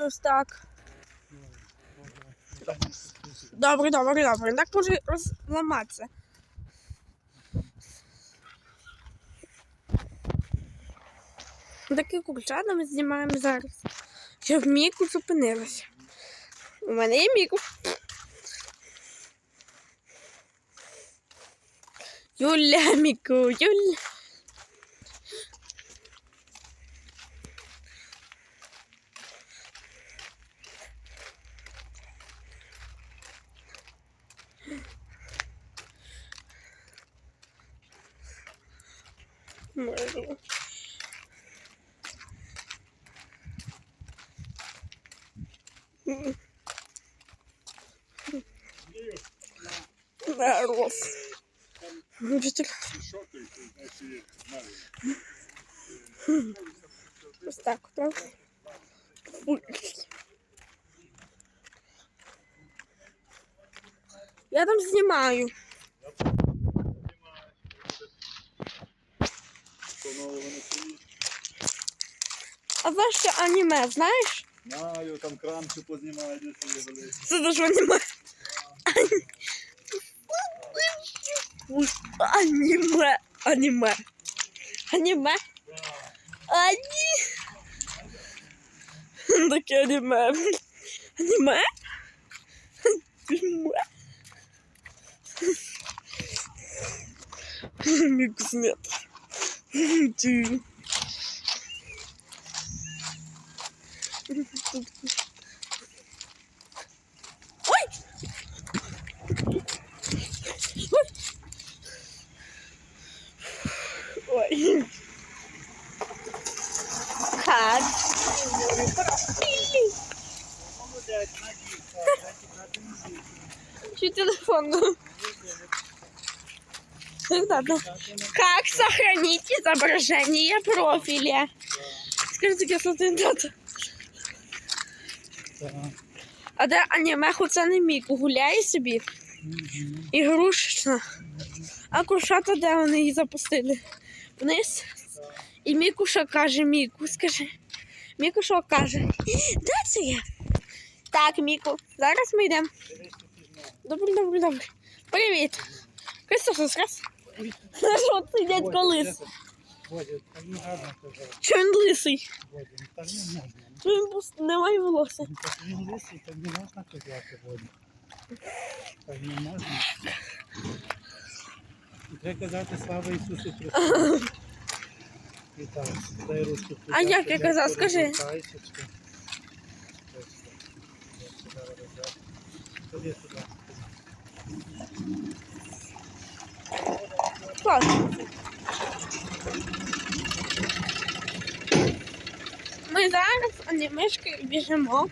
Ось так. Добре, добре, добре. Так може розламатися. Такі курчата ми знімаємо зараз. Щоб Міку зупинилася. У мене є Міку. Юля, Міку, Юля. Marvel. Орлов. Вот так вот. Я там снимаю. А знаєш, що аніме, знаєш? Знаю, там крамчу познімають, десь вели. Це дуже аніме. Аніме. Аніме. Аніме. Ані. Таке аніме. Аніме. Аніме. Мікс нет. Ти. Ой! Ой. Как? Чуть Как сохранить изображение профиля? Скажите, кислотный дата. А де аніме це не Міку гуляє собі. Ігрушечна. А кушата де вони її запустили? Вниз. І Міку що каже Міку, скажи. Міку що каже? Де це я? Так, Міку, зараз ми йдемо. Добре, добре, добре. Привіт. Христос раз. Що це дядько лис? Чого він лисий? Чого він пуст- немає волосся? Він лисий, так не можна казати, Водя. Так не можна. Треба казати слава Ісусу Христу. І так, дай руку. А як я казав, скажи. Ходи сюди. Клас. Ми зараз анімешки біжимо